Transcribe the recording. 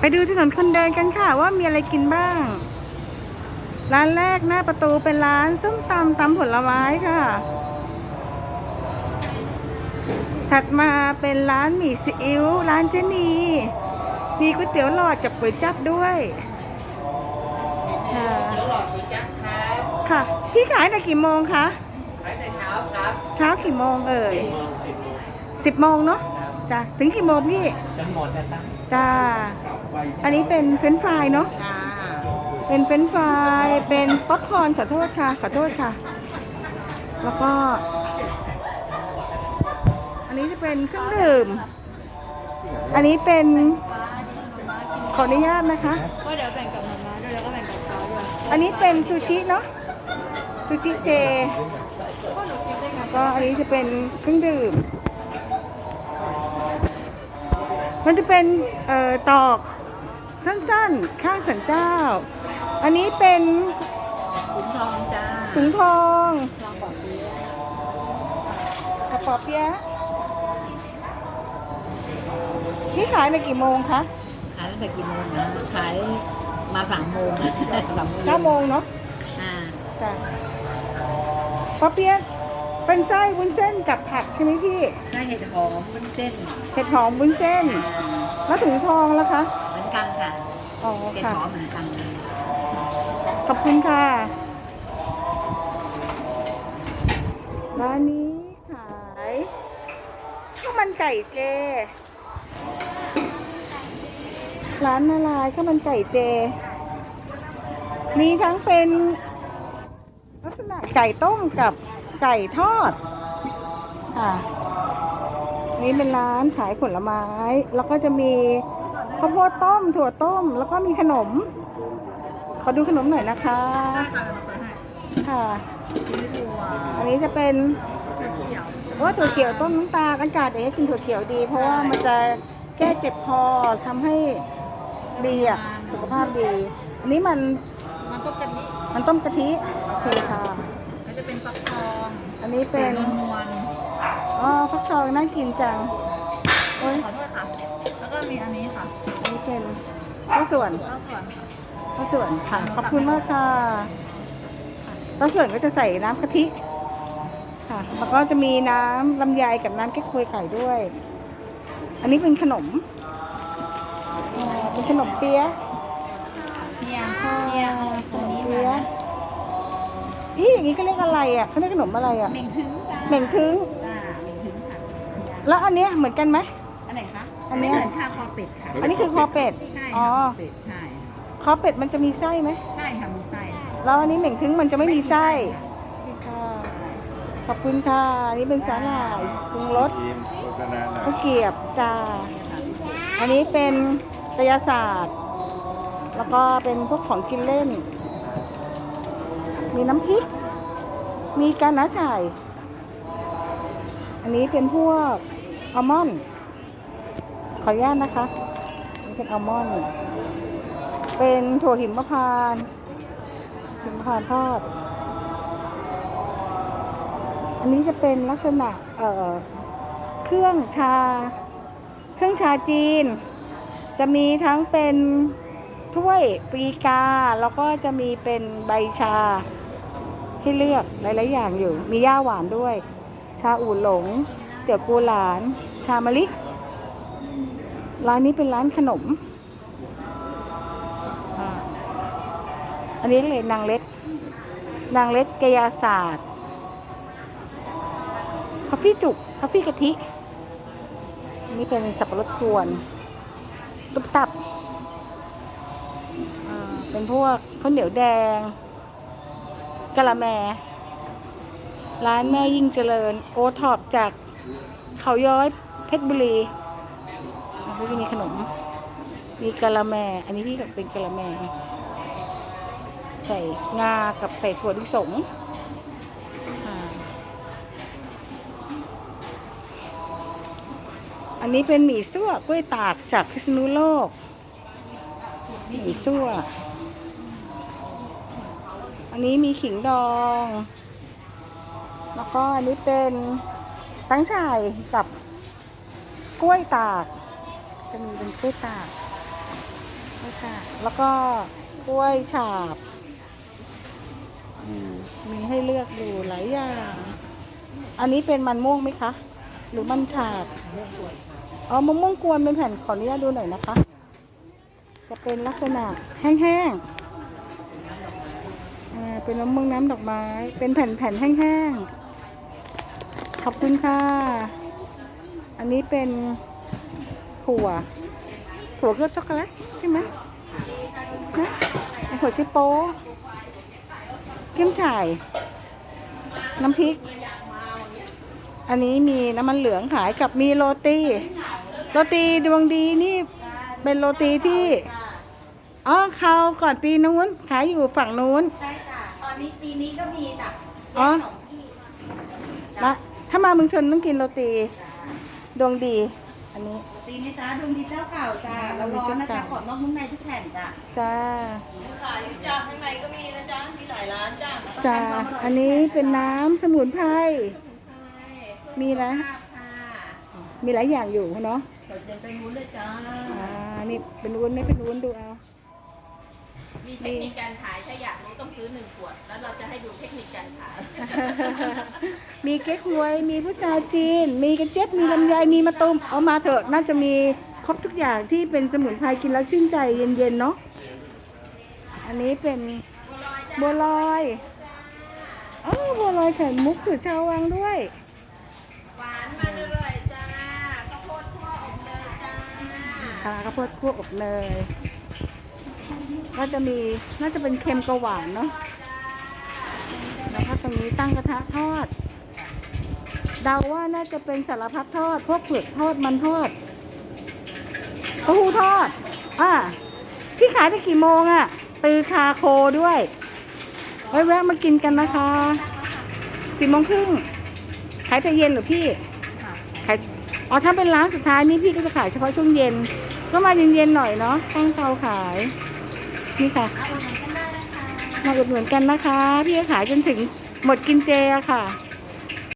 ไปดูถนนคนเดินกันค่ะ ว่ามีอะไรกินบ้าง ร้านแรกหน้าประตูเป็นร้านส้มตำตำผลไม้ค่ะ ถัดมาเป็นร้านหมี่ซีอิ๊วร้านเจนีมีก๋วยเตี๋ยวหลอดกับก๋วยจั๊บด้วยค่ะเดี๋ยวหลอดก๋วยจั๊บครับค่ะ พี่ขายแต่กี่โมงคะ ขายแต่เช้าครับ เช้ากี่โมงเอ่ยโมงสิบโมงสิบโมงเนาะจ้ะถึงกี่โมงพี่จนหมดแล้วตั้งจ้า อันนี้เป็นเฟรนช์ฟรายเนาะจ้าเป็นเฟรนช์ฟรายเป็นป๊อปคอร์นขอโทษค่ะ ขอโทษค่ะ แล้วก็ อันนี้จะเป็นเครื่องดื่ม อันนี้เป็นขออนุญาตนะคะ ก็เดี๋ยวแบ่งกับมาม่าด้วยแล้วก็แบ่งกับเขาด้วยอันนี้เป็นซูชิเนาะซูชิเจ ก็หนูกินได้ไงก็อันนี้จะเป็นเครื่องดื่ม มันจะเป็นเอ่อตอก สั้นๆ ข้างสันเจ้า อันนี้เป็นถุงทองจ้าถุงทองทองบอกนี้กระป๋อเปี๊ยะพี่ขายมากี่โมงคะ ขายตั้งแต่กี่โมงนะขายมาสามโมงนะสามโมงเก้าโมงเนาะอ่าจ้ะปอเปี๊ยะเป็นไส้วุ้นเส้นกับผักใช่ไหมพี่ได้เห็ดหอมวุ้นเส้น เห็ดหอมวุ้นเส้น แล้วถุงทองแล้วคะเหมือน กันค่ะอ๋อเห็ดค่ะหอมเหมือนกันขอบคุณค่ะ ร้านนี้ขายข้าวมันไก่เจ ร้านนาลายข้าวมันไก่เจ มีทั้งเป็นลักษณะไก่ต้มกับไก่ทอด ค่ะ นี่เป็นร้านขายผลไม้ แล้วก็จะมี ข้าวโพดต้ม ถั่วต้ม แล้วก็มีขนม ขอดูขนมหน่อยนะคะได้ค่ะเราเปิดให้ค่ะชิ้นถั่วอันนี้จะเป็นเขียวว่าถั่วเขียวต้มน้ำตาลอากาศอย่างนี้ยกินถั่วเขียวดี เพราะว่ามันจะแก้เจ็บคอทำให้ดีอะสุขภาพดี อันนี้มันมันก็กะทิมันต้มกะทิโอเคค่ะแล้วจะเป็นฟักทองอันนี้เป็นนวลอ๋อฟักทองน่ากินจังโอ้ยขอโทษค่ะ แล้วก็มีอันนี้ค่ะ อันนี้เป็นข้าวส่วนข้าวส่วนค่ะข้าวส่วนค่ะ ขอบคุณมากค่ะข้าวส่วนก็จะใส่น้ำกะทิค่ะ แล้วก็จะมีน้ำลำไยกับน้ำแก้ควยไก่ด้วย อันนี้เป็นขนมอ่าเป็นขนมเปี๊ยะเนี่ยค่ะเนี่ยขตัวนมนี้เปี๊ยะค่ะพี่อย่างนี้เขาเรียกอะไรอะเขาเรียกขนมอะไรอะเหม่งถึงจ้าเหม่งทึงจ้าเหม่งถึงค่ะแล้วอันเนี้ยเหมือนกันไหม อันไหนคะอันเนี้ยเหมือนค่าคอเป็ดค่ะ อันนี้คือคอเป็ด ใช่อ๋อ ค่ะคอเป็ดใช่ คอเป็ดมันจะมีไส้ไหม ใช่ค่ะมีไส้แล้วอันนี้เหม่งทึงมันจะไม่มีไส้ค่ะค่ะขอบคุณค่ะ อันนี้เป็นสาหร่ายปรุงรสทีมโฆษณาหน่อยข้าวเกรียบจ้าอันนี้เป็นกายศาสตร์ แล้วก็เป็นพวกของกินเล่น มีน้ำพริก มีกาน้าฉ่าย อันนี้เป็นพวกอัลมอนด์ ขออนุญาตนะคะนี่เป็นอัลมอนด์เป็นถั่วหิมพานต์หิมพานต์ทอด อันนี้จะเป็นลักษณะเอ่อเครื่องชา เครื่องชาจีน จะมีทั้งเป็นถ้วยปรีกา แล้วก็จะมีเป็นใบชาให้เลือกหลาย ๆ อย่างอยู่ มีย่าหวานด้วย ชาอู่หลง เตี๋ยวกูหลาน ชามะลิ ร้านนี้เป็นร้านขนม อันนี้เลยนางเล็ดนางเล็ดกายาศาสตร์คาฟี่จุกคาฟี่กะทินนี้เป็นสับปะรดกวนตุ๊บตับ เป็นพวกข้าวเหนียวแดงกะละแม ร้านแม่ยิ่งเจริญ โอท็อปจากเขาย้อยเพชรบุรี อ่าก็มีขนม มีกะละแม อันนี้ที่เป็นกะละแม ใส่งากับใส่ถั่วลิสงอ่าอันนี้เป็นหมี่ซั่วกล้วยตากจากพิษณุโลก หมี่ซั่ว อันนี้มีขิงดอง แล้วก็อันนี้เป็นตั้งฉ่ายกับกล้วยตาก จะมีเป็นกล้วยตากนี่ค่ะแล้วก็กล้วยฉาบมีให้เลือกดูหลายอย่าง อันนี้เป็นมันม่วงไหมคะ หรือมันฉาบอ๋อมะม่วงกวนเป็นแผ่นขออนุญาตดูหน่อยนะคะ จะเป็นลักษณะแห้งๆอ่าเป็นมะม่วงน้ำดอกไม้ เป็นแผ่นๆแห้งๆ ขอบคุณค่ะ อันนี้เป็น ถั่ว ถั่วเคลือบช็อกโกแลตใช่ไหมนะเป็นถั่วชิโป้เกี๊ยมฉ่าย น้ำพริก อันนี้มีน้ำมันเหลืองขายกับมีโรตีโรตีดวงดีนี่เป็นโรตีที่อ๋อเขาวก่อนปีนู้นขายอยู่ฝั่งนู้นใช่จ้ะตอนนี้ปีนี้ก็มีจ้ะอ๋อสองที่แล้วถ้ามาเมืองชนต้องกินโรตี ดวงดี อันนี้ ตีนี้จ้าดวงดีเจ้าเก่าจ้ะแล้วร้อนนะจ๊ะขอบนอกนุ่มในทุกแผ่นจ้ะจ้าขายจ้ะข้างในก็มีนะจ๊ะมีหลายร้านจ้ะจ้าอันนี้เป็นน้ำสมุนไพรมีอะไรค่ะมีหลายอย่างอยู่เนาะเดี๋ยวจะไปรู้เลยจ้าอ่านี่เป็นวุ้นไม่เป็นวุ้นดูเอา มีเทคนิคการขายถ้าอยากรู้ต้องซื้อหนึ่งขวด แล้วเราจะให้ดูเทคนิคการขาย มีเก๊กฮวย มีพุทราจีน มีกระเจี๊ยบมีลำไยมีมะตูมเอามาเถอะน่าจะมีครบทุกอย่างที่เป็นสมุนไพรกินแล้วชื่นใจเย็นๆเนาะอันนี้เป็นบัวลอยอ๋อบัวลอยไข่มุกคือชาววังด้วย หวานมันอร่อยจ้าข้าวโพดคั่วอบเนยจ้าค่ะข้าวโพดคั่วอบเนย ก็จะมีน่าจะเป็นเค็มกับหวานเนาะแล้วก็ตรงนี้ตั้งกระทะทอด เดาว่าน่าจะเป็นสารพัดทอด พวกเปลือกทอดมันทอดเต้าหู้ทอด อ่า พี่ขายไปกี่โมงอะตือคาโคด้วยไว้แวะมากินกันนะคะสี่โมงครึ่งขายแต่เย็นหรือพี่ขายอ๋อถ้าเป็นร้านสุดท้ายนี่พี่ก็จะขายเฉพาะช่วงเย็น ก็มาเย็นๆหน่อยเนาะตั้งเตาขาย นี่ค่ะ มาอุดหนุนกันนะคะ พี่ขายจนถึงหมดกินเจอะค่ะ